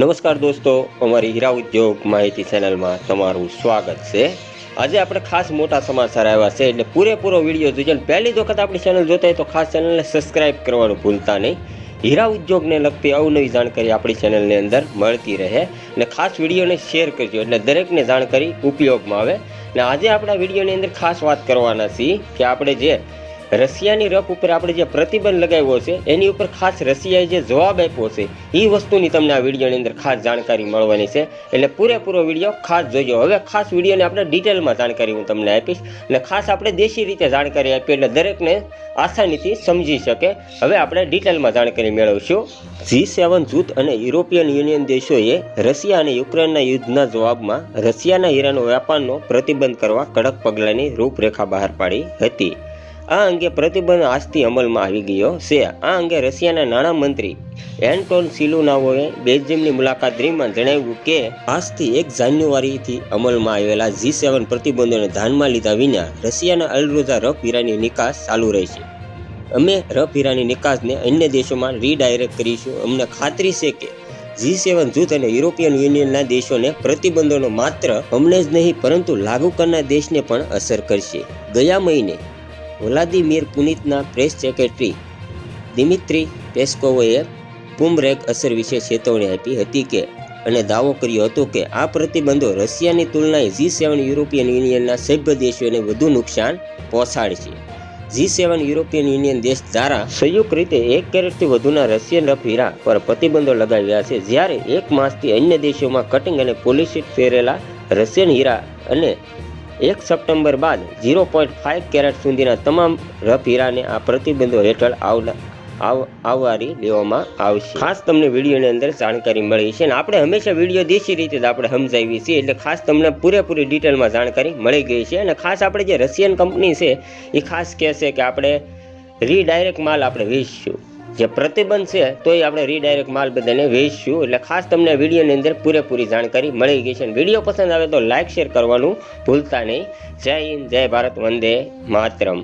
નમસ્કાર દોસ્તો, અમારી હીરા ઉદ્યોગ માહિતી ચેનલમાં તમારું સ્વાગત છે. આજે આપણે ખાસ મોટા સમાચાર આવ્યા છે એટલે પૂરેપૂરો વીડિયો જોજો પહેલી વખત આપણી ચેનલ જોતા હોય તો ખાસ ચેનલને સબસ્ક્રાઇબ કરવાનું ભૂલતા નહીં. હીરા ઉદ્યોગને લગતી અવનવી જાણકારી આપણી ચેનલની અંદર મળતી રહે અને ખાસ વિડીયોને શેર કરજો એટલે દરેકને જાણકારી ઉપયોગમાં આવે. અને આજે આપણા વિડીયોની અંદર ખાસ વાત કરવાના છીએ કે આપણે જે રશિયાની રફ ઉપર આપણે જે પ્રતિબંધ લગાવ્યો છે, એની ઉપર ખાસ રશિયાએ જે જવાબ આપ્યો છે એ વસ્તુની તમને આ વિડીયોની અંદર ખાસ જાણકારી મળવાની છે. એટલે પૂરેપૂરો વીડિયો ખાસ જોજો. હવે ખાસ વિડીયોને આપણે ડિટેલમાં જાણકારી હું તમને આપીશ અને ખાસ આપણે દેશી રીતે જાણકારી આપી એટલે દરેકને આસાનીથી સમજી શકે. હવે આપણે ડિટેલમાં જાણકારી મેળવશું. જી સેવન જૂથ અને યુરોપિયન યુનિયન દેશોએ રશિયા અને યુક્રેનના યુદ્ધના જવાબમાં રશિયાના હીરાનો વેપારનો પ્રતિબંધ કરવા કડક પગલાંની રૂપરેખા બહાર પાડી હતી. આ અંગે પ્રતિબંધ આજથી અમલમાં આવી ગયો છે. આ અંગે રશિયાના નાણામંત્રી એન્ટોન સિલુનાવોએ બેલ્જિયમની મુલાકાત દરમિયાન જણાવ્યું કે, આજથી એક જાન્યુઆરીથી અમલમાં આવેલા જી સેવન પ્રતિબંધોને ધ્યાનમાં લીધા વિના રશિયાના અલરોઝા રફ હીરાની નિકાસ ચાલુ રહેશે. અમે રફ હીરાની નિકાસને અન્ય દેશોમાં રીડાયરેક્ટ કરીશું. અમને ખાતરી છે કે, જી સેવન જૂથ અને યુરોપિયન યુનિયનના દેશોને પ્રતિબંધોનો માત્ર અમને જ નહીં, પરંતુ લાગુ કરનાર દેશને પણ અસર કરશે. ગયા મહિને વ્લાદિમીર પુનિતના પ્રેસ સેક્રેટરી દિમિત્રી પેસ્કોવોએ પુમરેગ અસર વિશે ચેતવણી આપી હતી કે, અને દાવો કર્યો હતો કે, આ પ્રતિબંધો રશિયાની તુલનાએ જી સેવન યુરોપિયન યુનિયનના સભ્ય દેશોને વધુ નુકસાન પહોંચાડશે. જી સેવન યુરોપિયન યુનિયન દેશ દ્વારા સંયુક્ત રીતે એક કેરેટથી વધુના રશિયન રફ હીરા પર પ્રતિબંધો લગાવ્યા છે. જ્યારે એક માસથી અન્ય દેશોમાં કટિંગ અને પોલિશિટ ફેરેલા રશિયન હીરા અને એક સપ્ટેમ્બર બાદ ઝીરો પોઈન્ટ ફાઇવ કેરેટ સુધીના તમામ રફ હીરાને આ પ્રતિબંધો હેઠળ આવવારી લેવામાં આવશે. ખાસ તમને વિડીયોની અંદર જાણકારી મળી છે અને આપણે હંમેશા વીડિયો દેશી રીતે જ આપણે સમજાવીએ છીએ. એટલે ખાસ તમને પૂરેપૂરી ડિટેલમાં જાણકારી મળી ગઈ છે અને ખાસ આપણે જે રશિયન કંપની છે એ ખાસ કહે છે કે આપણે રીડાયરેક્ટ માલ આપણે વેચીશું. જે પ્રતિબંધ છે, તોય આપણે રીડાયરેક્ટ માલ બધાને વેચશું. એટલે ખાસ તમને વિડીયોની અંદર પૂરેપૂરી જાણકારી મળી ગઈ છે. વીડિયો પસંદ આવે તો લાઇક શેર કરવાનું ભૂલતા નહીં. જય હિન્દ, જય ભારત, વંદે માતરમ.